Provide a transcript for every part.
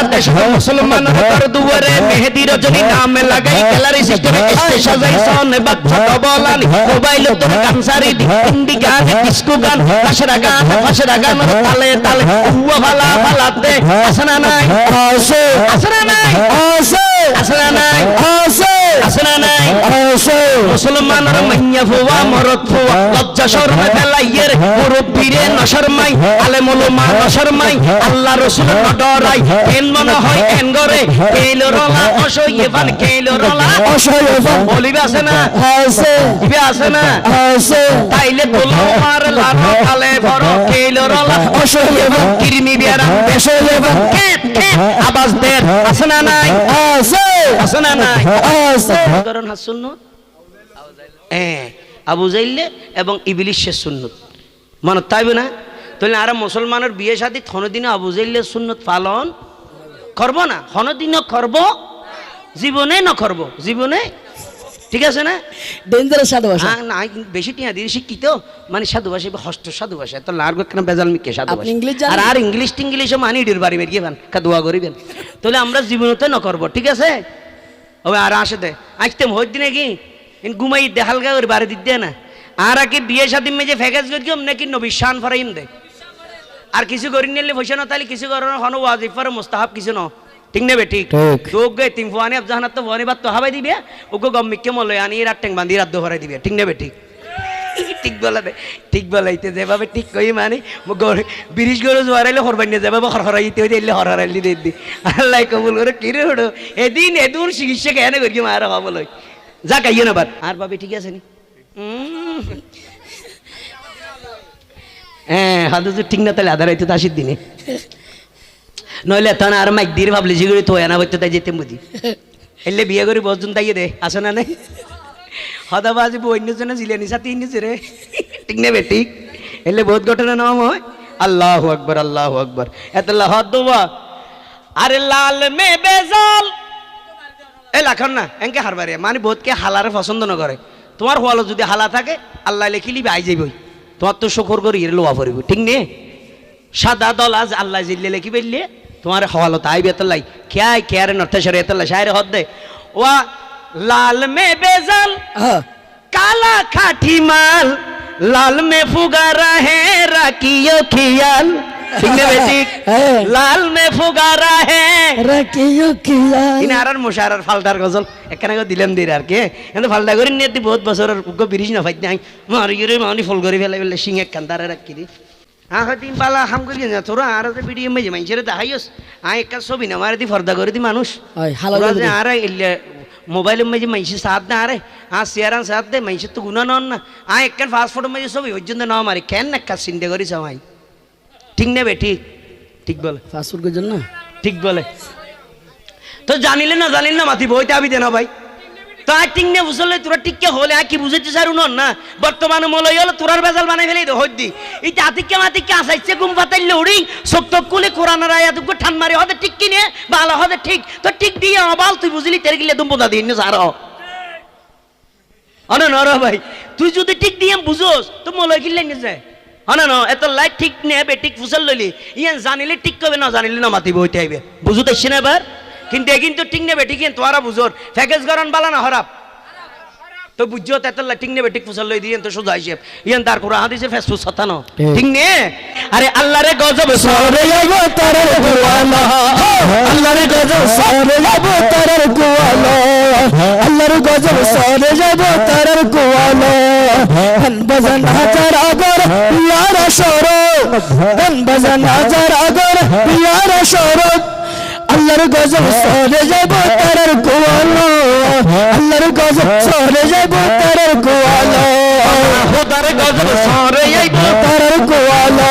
সারা দেশ মুসলমান ঘর দুয়ারে মেহেদি রজনী নাম লাগাই গ্যালারি সিস্টেমে সাজাই সনে বাচ্চা ডবলানি মোবাইল তোর গান হিন্দি গান ডিস্কো গান পাশের গান পাশের গান তালে তালে ভালা ভালাতে আসনা নাই আসে আসনা নাই আসে আসনা নাই আসে আসনা নাই মুসলমানের মাইয়া ফুয়া মরদ ফুয়া লজ্জা শরমে ফেলাইয়ের মুরব্বীরে আলে মলমা আল্লাহ রসুল ডরাই কেন মনে হয় কেন গরে কেইলো রলা ফান কেইলো রলা অসহায় বলিবে আছে না ইবে আছে না আসে তাইলে তোলো মার লানো কালে বড় কেইলো রলা অসইয়ে ফান কিরমি বিয়ারা অসহায় কেপ কেপ আওয়াজ দের আছে না নাই আসে আছে না নাই আসে কারণ সুন্নত। হ্যাঁ আবু এবং ইবিলিশের সুন্নত। মানে তাইবে না? তাহলে আর মুসলমানের বিয়ে শাদী আবু জাইলের সুন্নত পালন করব না? হনদিনও করব জীবনে ন করব জীবনে ঠিক আছে না? ডেঞ্জারাস সাধু ভাষা। হ্যাঁ না বেশি টিয়া দিয়ে শিক্ষিত মানে সাধু ভাষা হস্ত সাধু ভাষা। তো লার কেন বেজাল মিকে সাধু ভাষা? ইংলিশ? আর আর ইংলিশ টিংলিশে মানি ডির বাড়ি বেরিয়ে বেন কাদুয়া করিবেন। তাহলে আমরা জীবনতে ন করব ঠিক আছে? ওই আর আসে দে। আসতে হই দিনে কি? ইন ঘুমাই দে হালকা করে বাড়ি দিতে না। আর আগে বিয়ে শাদী মেজে ফেকাজ করি নাকি নবী শান ফরাইম দে। আর কিছু করি নিলে পয়সা না তাহলে কিছু করার হন ওয়াজিফার মুস্তাহাব কিছু ন। ঠিক নেবে ঠিক? গে তিন ফুয়ানি আব জাহানাত তো ফুয়ানি বাদ তো হাবাই দিবে? ওকে গম মিকে মলে আনি রাত টেং বান্ধি রাত দোহরাই দিবে। ঠিক নেবে ঠিক? ঠিক বলা দে ঠিক বলাইতে যেভাবে ঠিক কই মানে বিরিশ গরু জোয়ারাইলে হরবাইনে যেভাবে হরহরাইতে হইতে এলে হরহরাইলি দে দি আল্লাহ কবুল করে কিরে হড়ো? এদিন এদুর চিকিৎসা কেন করি মার হবল যা কাইয়ে না বাদ আর ভাবি ঠিক আছে নি। হ্যাঁ তো ঠিক না তাহলে আধার হইতে তাসির দিনে। নইলে তখন আর মাইক দিয়ে ভাবলি যেগুলি তো এনা বইতে তাই যেতে বুঝি এলে বিয়ে করে বসজন তাইয়ে দে, আসে না নাই? হদাবাজি বন্য জনে জিলেনি সাথে ইনিছে রে। ঠিক নেবে ঠিক? এলে বহুত ঘটনা নাম হয়। আল্লাহ আকবর আল্লাহ আকবর। এতলা হদ দোবা আরে লাল মে বেজাল। এ লাখন না, এনকে হারবারে মানে বহুতকে হালারে পছন্দ না করে। তোমার হওয়ালো যদি হালা থাকে, আল্লাহ লেখি লিবি আই যাইবই। তোমার তো শকর করে লোয়া পড়িব, ঠিক নে? সাদা দল আজ আল্লাহ জিল্লে লেখি বেললে তোমার হওয়ালো তাই বেতলাই। ক্যা ক্যারে নর্থেশ্বর এতলা সাইরে হদ দে। ওয়া লাল মে বেজাল কালা খাটি মাল লাল মে ফুগারা হে রাখিও খিয়াল। হ্যাঁ। লাল মে ফুগারা হে রাখিও খিয়াল। ইনি আরার মুশারার ফালদার গজল। এখানে গো দিলাম দেই আর কে? কিন্তু ফালদা করি নিয়ে বহুত বছরের গো বিরিশ না ফাইতে মারি গরে মানি ফল করে ফেলে ফেলে সিং এক কান্দারে রাখি দিই হ্যাঁ হয়তো পালা হাম করি না তোরা আর যে ভিডিও মেজে মাইছেরে দেখাইস আই একটা ছবি না মারে দি ফর্দা করে দি মানুষ। হয়। আরে মোবাইলের মাঝে মাইসি সাথ না আরে। হ্যাঁ চেয়ারান সাথ দে মাইসি তো গুণা নন না। আয় একখান ফাস্ট ফুডের মাঝে ছবি ওই জন্য নাও মারি। কেন একটা চিন্তা করিস আমায়? ঠিক নেবে ঠিক? ঠিক বলে। ফাস্টফুড করার জন্য? ঠিক বলে। তো জানিলে না জানিলে না মাতি বইতে আবি দেনা ভাই। তো আর ঠিক নে বুঝলে তোরা টিককে হলে? আর কি বুঝেছিস আর উনন না? বর্তমানে মলই হলো তোরার বেজাল বানাই ফেলে তো হদ্দি এই আতিকে মাতিকে আসাইছে গুম পাতাইলে উড়ি। সব তপ কুলে কোরআনের আয়াত গো ঠান মারি, হদে ঠিক কিনে ভালো হদে ঠিক। তো ঠিক দিয়ে অবাল, তুই বুঝলি তেরে গিলে দুম বোদা দিন সার। অন নর ভাই। তুই যদি ঠিক দিয়ে বুঝোস, তো মলই কিনলে নিয়ে যায়। হন ন এত লাইট ঠিক নেবে ঠিক ফুসল লইলি। ইয়ান জানিলে ঠিক কবে না জানিলে না মাতিব, হইতে আইবে। বুঝতে না এবার? কিন্তু কিন্তু ঠিক নেবে ঠিক তোরা বুঝোর ফ্যাকেজ গরন বালা না হরাপ। তো বুঝছ তেতলা ঠিক নেবে ঠিক ফুসল লই দিয়ে তো সোজা হিসেব ইয়ান তার কোরআন হাদিসে ফেসবুক সাতানো। ঠিক। নে? আরে আল্লাহ রে গজব সরে যাব তারের কুয়ালো আল্লাহর গজব সরে যাব তারের কুয়ালো আল্লাহর গজব সরে যাব তারের কুয়ালো হন বজন হাজার আগর ইয়ারা সরো হন বজন হাজার আগর ইয়ারা সরো আল্লাহর গজব সরে যাব তারের কুয়ালো। আল্লাহর গজব সরে যাব তারের কুয়ালো। খোদার গজব সরে আইব তারের কুয়ালো।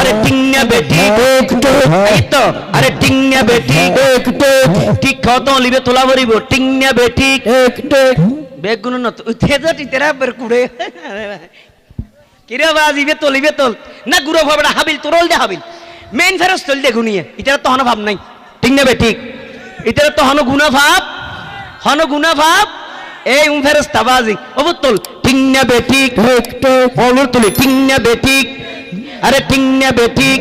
আরে টিংনা বেটি। একটু। এই তো আরে টিংনা বেটি। একটু। ঠিক কত লিবে তোলা ভরিব। টিংনা বেটি। একটু। বেগুন ন উঠে তো টিতেরা বের কুড়ে। কিরে বাজিবে তলিবে তল না গুরো ভাবড়া হাবিল তোরল দে হাবিল। মেইন ফেরস তল দে গুনিয়ে ইতার তো হন ভাব নাই। ঠিক না বে ঠিক? ইতার তো হন গুনা ভাব। হন গুণা ভাব। এই উম ফেরস তাবাজি ওবু তল। ঠিক না বে ঠিক? বলুর তুলি ঠিক না বে ঠিক? আরে ঠিক না বে ঠিক?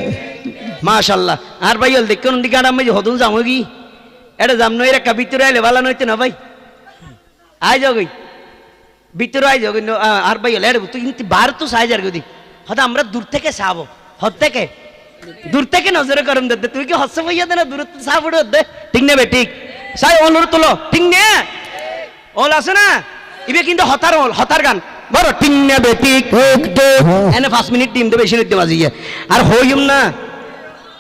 মাশাল্লাহ আর ভাই হল দেখুন দিকে আর আমি হদুন যাব কি? এটা যাম নই রেখা ভিতরে আইলে ভালো নইতে না ভাই? আই যাও গই। ভিতরে আই যাও আর ভাই হলে বার তো সাই যার গদি। হয়তো আমরা দূর থেকে চাবো হদ থেকে। দূর থেকে নজরে করম দে তুই কি হস্য ভাইয়া দে না দূর সাবড় দে। ঠিক নেবে ঠিক সাই অনুরোধ তুলো। ঠিক নে। ওল আছে না? ইবে কিন্তু হতার ওল হতার গান। বড় ঠিক নেবে ঠিক ঠিক দে। এনে পাঁচ মিনিট টিম দেবে বেশি নিতে আর হইম না।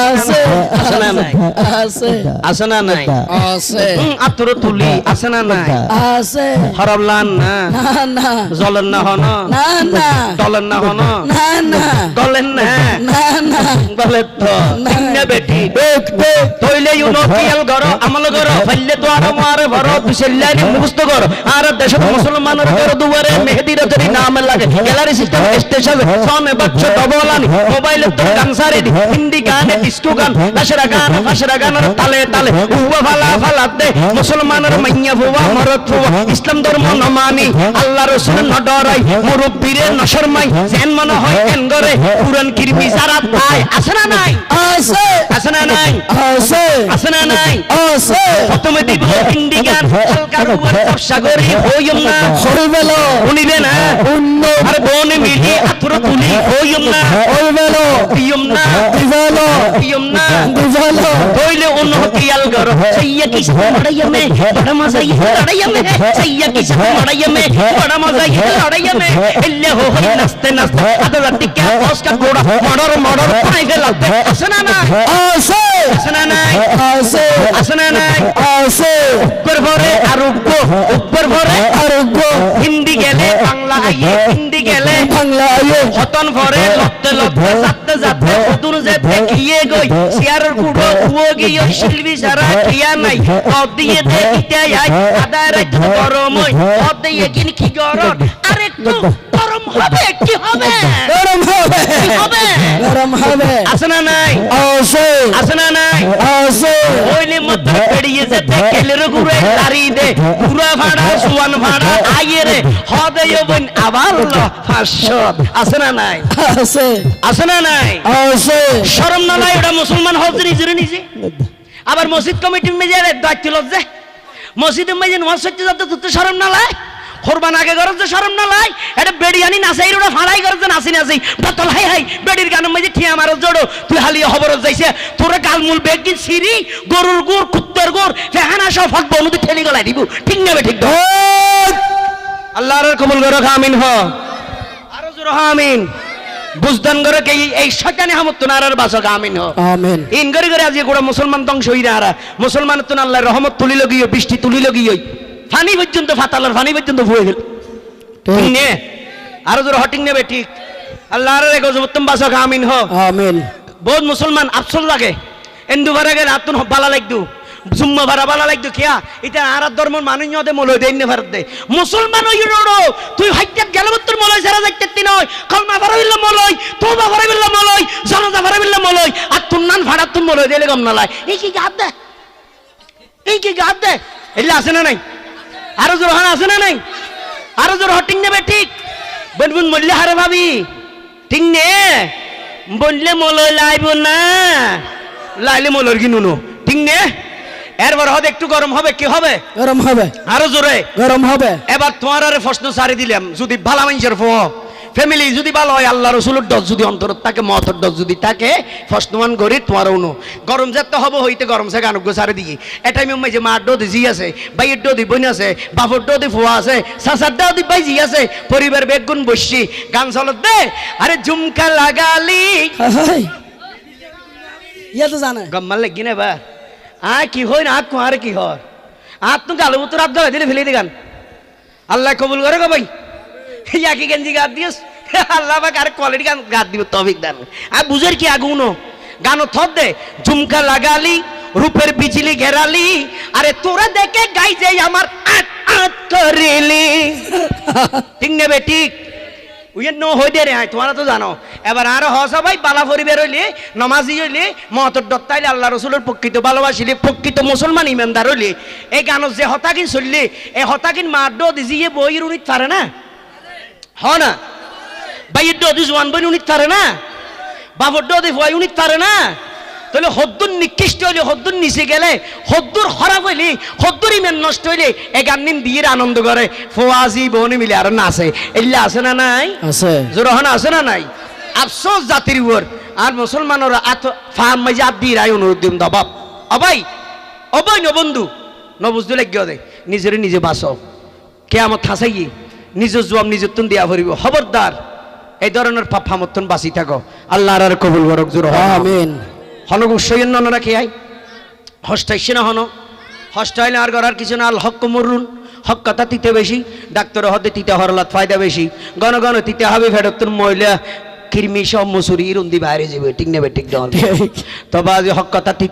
আছে নাই আছে আসনা নাই আছে আত্র নাই আছে হরবলান না না না জলেন না হন না না দলেন না হন না না দলেন না না না বলে তো তিন্না বেটি ঠিক ঠিক তৈলে ইউনো কিয়াল আমল গর ফাইলে তো আর মার মুস্ত আর দেশ মুসলমানের গর দুয়ারে মেহেদি রতরি নাম লাগে গ্যালারি সিস্টেম স্টেশন সনে বাচ্চা ডবলানি মোবাইলে তো হিন্দি গান ডিস্কো গান দাশরা গান ফাশরা গান তালে তালে। উবা ফালা ফালা দে। মুসলমানের মাইয়া ফুয়া মরত ফুয়া ইসলাম ধর্ম ন মানি আল্লাহ রসুল ন ডরাই। মুরব্বিরে ন শর্মাই যেন মনে হয় এন গরে। পুরান কিরমি যারা পায় আছে না নাই? আছে। আছে না নাই? আছে। আছে না নাই? আছে। প্রথমে দিব হিন্দি গান বর্ষা হইম না। হইবেল শুনিবে না? উন্নম আর বোন মিলি আতুর তুলি হইম না। হইবেল দিয়ম না। দিবেল দিয়ম না দিবেল হইলে অন্য কিয়াল গর সাইয়া কি সব লড়াইয়ামে বড় মজা ই লড়াইয়ামে সাইয়া কি সব লড়াইয়ামে বড় মজা ই লড়াইয়ামে এল্লে হো হই নাচতে নাচতে আদলা টিকা অস্কার গোড়া মডর মডর পাই গেলাতে আছে না না আছে আছে না নাই আছে আছে না নাই আছে উপর ভরে আর উপর ভরে আরোগ্য হিন্দি গেলে বাংলা আইয়ে হিন্দি গেলে বাংলা আয়ে হতন ভরে লত্তে লত্তে যাতে যাতে হতুন যে দেখিয়ে গই শিয়ারের কুড়ো কুয়ো গিয়ে শিল্পী সারা খিয়া নাই। পদ দিয়ে দেখিতে আই আদা রাত গরম হই পদ দিয়ে কিন কি গরম আরে একটু গরম হবে কি হবে? গরম হবে। গরম হবে? আছে না নাই? আছে না নাই? আছে ওইলে পেড়িয়ে যেতে কেলের দাঁড়িয়ে দে। ভাড়া সুয়ান ভাড়া আইয়ে রে। বোন আবার পাঁচশো আছে না নাই? আছে। আছে না নাই? আছে। শরম না নাই? ওটা মুসলমান নিজে। আবার মসজিদ কমিটির মেজে দায়িত্ব লজ্জে মসজিদের মেজে নামাজ সত্যি যাতে তুই শরম না লাই কোরবান আগে গরজ যে শরম না লাই এটা বেড়ি আনি নাচাই ওটা ফাড়াই গরজ যে নাচি নাচি। বতল হাই হাই বেড়ির গানের মাঝে ঠিয়া মারো জোড়ো। তুই হালিয়া খবরত যাইছে। তোরা গালমুল বেগ দিন সিরি গরুর গুড় কুত্তর গুড় ফেহানা সব ফাঁকবো নদী ঠেলি গলায় দিব। ঠিক নেবে ঠিক আল্লাহর কবুল করো আমিন হ। আরও জোর আমিন। বুঝদান করে কে এই শয়তানি হামত তো নারার বাসক আমিন হ। আমিন। ইন করে করে আজকে গোড়া মুসলমান ধ্বংস হই না মুসলমান তো আল্লাহর রহমত তুলি লগিয়ে বৃষ্টি তুলি লগিয়ে ফানি পর্যন্ত ফাতালার ফানি পর্যন্ত ভুয়ে গেল। ঠিক। নে আরও জোর হটিং নেবে ঠিক। আল্লাহর রে গজবত্তম বাসক আমিন হ। আমিন। বহুত মুসলমান আফসোস লাগে। এন্দু ভাড়া গেলে আতুন বালা লাগদু জুম্মা ভাড়া বালা লাগদু খেয়া এটা আর ধর্মের মানুষ নদে মলয় দেয় না ভারত দে। মুসলমান ওই রোডো তুই হাইতে গেল তোর মলয় সারা যাইতে তিন হয় কলমা ভাড়া বিল্লা মলয় তোবা ভাড়া বিল্লা মলয় জনতা ভাড়া বিল্লা মলয় আর তুর নান ভাড়া তুই মলয় দিলে গম নালায় এই কি গাদ দে? এই কি গাদ দে? এলে আছে না নাই? আরও জোর হান আছে না নাই? আরও জোর হটিং নেবে ঠিক। বোন মরলে হারে ভাবি। ঠিক নে? বললে মলয় লাইব না। লাইলে মলর কি নুনো? ঠিক নে? এরপর হবে একটু গরম হবে কি হবে? গরম হবে। আরও জোরে। গরম হবে। এবার তোমার আরে প্রশ্ন সারি দিলাম যদি ভালো মানুষের ফো ফ্যামিলি যদি ভালো হয় আল্লাহ রসুলের ডস যদি অন্তরত থাকে মহতর ডস যদি থাকে ফসনমান করি তোমার অনু। গরম যেতে হবে হইতে গরম সে গান সারি দিয়ে এটাই মেম্বাই যে মার ডো জি আছে বাইয়ের ডো দি বোন আছে বাপর ডো দি ফোয়া আছে সাসার ডো দি বাই জি আছে পরিবার বেগুন বসছি। গান চলত দে। আরে ঝুমকা লাগালি। ইয়া তো জানে। গম্মাল লাগি না বা? আ কি হয় না কুয়ারে কি হর আত তো গালো উত্তর আব্দ দিলে ফেলে দি গান। আল্লাহ কবুল করে গো ভাই। কি গেঞ্জি গাত দিস আল্লাহ বা কার কোয়ালিটি গান গাত দিব তবিক দান। আর বুঝের কি আগুনো? গানো থর দে। ঝুমকা লাগালি, রূপের বিজলি ঘেরালি। আরে তোরা দেখে গাই যাই আমার আট আট করিলি। ঠিক নেবে, ঠিক। আরও আল্লাহ মুসলমান ইমানদার হইলে। এই গানত যে হতাকিন চললে, এই হতাকিন মার দিজিয়ে বইয়ের উনিত পারে না। হ না? বাইয়ের ড জোয়ান বই উনিত পারে না? বাবর ড দি ভয় উনিত পারে না? তাহলে হদ্দুর নিকৃষ্ট হইলে হদ্দুর নিচে গেলে হদ্দুর হরাপ হইলে হদ্দুর ইমেন নষ্ট হইলে এ গান নিন দিয়ে আনন্দ করে। ফোয়াজি বনি মিলে আর নাচে এগুলা আছে না নাই? আছে। জোরহন আছে না নাই? আফসোস জাতির উপর। আর মুসলমানরা আত ফাহাম মাইজে আদ দিয়ে রায় অনুরোধ দিম দবাব অবাই অবাই ন বন্ধু ন বুঝতে লাগিয়ে দে নিজেরে নিজে বাঁচো কে আমার থাসাইয়ে নিজের জবাব নিজের তুন দিয়া ভরিব। খবরদার এই ধরনের পাপ ফামত্তন বাঁচি থাকো। আল্লাহ আর কবুল বরক জোর আমিন। উৎসইন নন রাখি আই? হস্তাইছে না হন? হস্তাইলে আর গড়ার কিছু না আল হক মরুন। হক কথা তিতে বেশি ডাক্তার হতে তিতে হরলাত ফায়দা বেশি। গণ গণ তিতে হবে ফেরতুন মহিলা। কিরমি সব মুসুরি রুন্দি বাইরে যাবে ঠিক নেবে ঠিক দল তবে আজ হক কথা